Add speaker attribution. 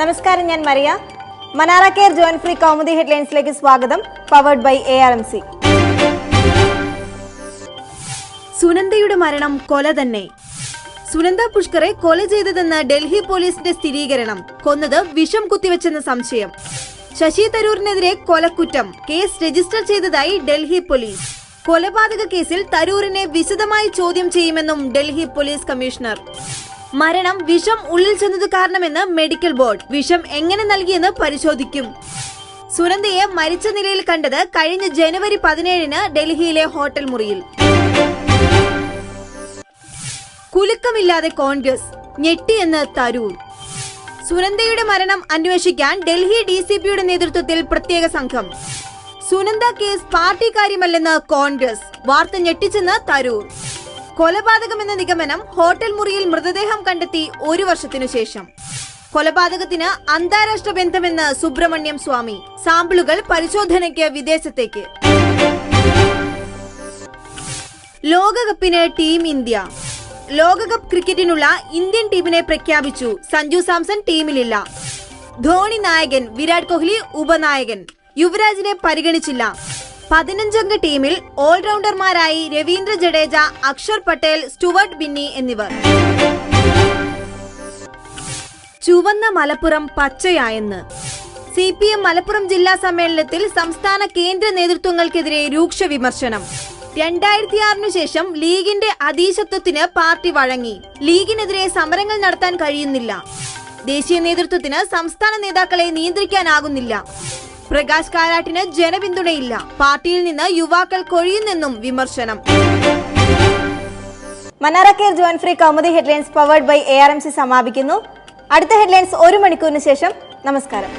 Speaker 1: നമസ്കാരം ഞാൻ മറിയ മനാറ കെയർ ജോയിൻ ഫ്രീ കൗമുദി ഹെഡ്ലൈൻസിലേക്ക് സ്വാഗതം powered by A R M C സുനന്ദയുടെ മരണം കൊല തന്നെ. സുനന്ദ പുഷ്കറെ കൊല ചെയ്തതെന്ന് ഡൽഹി പോലീസിന്റെ സ്ഥിരീകരണം കൊന്നത് വിഷം കുത്തിവെച്ചെന്ന സംശയം. ശശി തരൂരിനെതിരെ കൊലക്കുറ്റം കേസ് രജിസ്റ്റർ ചെയ്തതായി ഡൽഹി പോലീസ്. കൊലപാതക കേസിൽ തരൂരിനെ വിശദമായി ചോദ്യം ചെയ്യുമെന്നും ഡൽഹി പോലീസ് കമ്മീഷണർ. മരണം വിഷം ഉള്ളിൽ ചെന്നത് കാരണമെന്ന് മെഡിക്കൽ ബോർഡ്. വിഷം എങ്ങനെ നൽകിയെന്ന് പരിശോധിക്കും. സുനന്ദയെ മരിച്ച നിലയിൽ കണ്ടത് കഴിഞ്ഞ ജനുവരി പതിനേഴിന് ഡൽഹിയിലെ ഹോട്ടൽ മുറിയിൽ. കുലുക്കമില്ലാതെ കോൺഗ്രസ് ഞെട്ടിയെന്ന് തരൂർ. സുനന്ദയുടെ മരണം അന്വേഷിക്കാൻ ഡൽഹി ഡി സി പിയുടെ നേതൃത്വത്തിൽ പ്രത്യേക സംഘം. സുനന്ദ കേസ് പാർട്ടി കാര്യമല്ലെന്ന് കോൺഗ്രസ്. വാർത്ത ഞെട്ടിച്ചെന്ന് തരൂർ. കൊലപാതകമെന്ന നിഗമനം ഹോട്ടൽ മുറിയിൽ മൃതദേഹം കണ്ടെത്തി ഒരു വർഷത്തിനു ശേഷം. കൊലപാതകത്തിന് അന്താരാഷ്ട്ര ബന്ധമെന്ന് സുബ്രഹ്മണ്യം സ്വാമി. സാമ്പിളുകൾ പരിശോധനയ്ക്ക് വിദേശത്തേക്ക്. ലോകകപ്പിന് ടീം ഇന്ത്യ. ലോകകപ്പ് ക്രിക്കറ്റിനുള്ള ഇന്ത്യൻ ടീമിനെ പ്രഖ്യാപിച്ചു സഞ്ജു സാംസൺ ടീമിലില്ല. ധോണി നായകൻ വിരാട് കോഹ്ലി ഉപനായകൻ. യുവരാജിനെ പരിഗണിച്ചില്ല. പതിനഞ്ചംഗ ടീമിൽ ഓൾറൗണ്ടർമാരായി രവീന്ദ്ര ജഡേജ അക്ഷർ പട്ടേൽ സ്റ്റുവർട്ട് ബിന്നി എന്നിവർ. ചുവന്ന മലപ്പുറം പച്ചയായെന്ന്. സി പി എം മലപ്പുറം ജില്ലാ സമ്മേളനത്തിൽ സംസ്ഥാന കേന്ദ്ര നേതൃത്വങ്ങൾക്കെതിരെ രൂക്ഷ വിമർശനം. രണ്ടായിരത്തി ആറിനു ശേഷം ലീഗിന്റെ അതീശത്വത്തിന് പാർട്ടി വഴങ്ങി. ലീഗിനെതിരെ സമരങ്ങൾ നടത്താൻ കഴിയുന്നില്ല. ദേശീയ നേതൃത്വത്തിന് സംസ്ഥാന നേതാക്കളെ നിയന്ത്രിക്കാനാകുന്നില്ല. പ്രകാശ് കാരാട്ടിന് ജനപിന്തുണയില്ല. പാർട്ടിയിൽ നിന്ന് യുവാക്കൾ കൊഴിയുന്നെന്നും വിമർശനം. മനാറ ജോൺ free Kaumudi headlines powered by A R M C സമാപിക്കുന്നു. അടുത്ത ഹെഡ്ലൈൻസ് ഒരു മണിക്കൂറിന് ശേഷം നമസ്കാരം.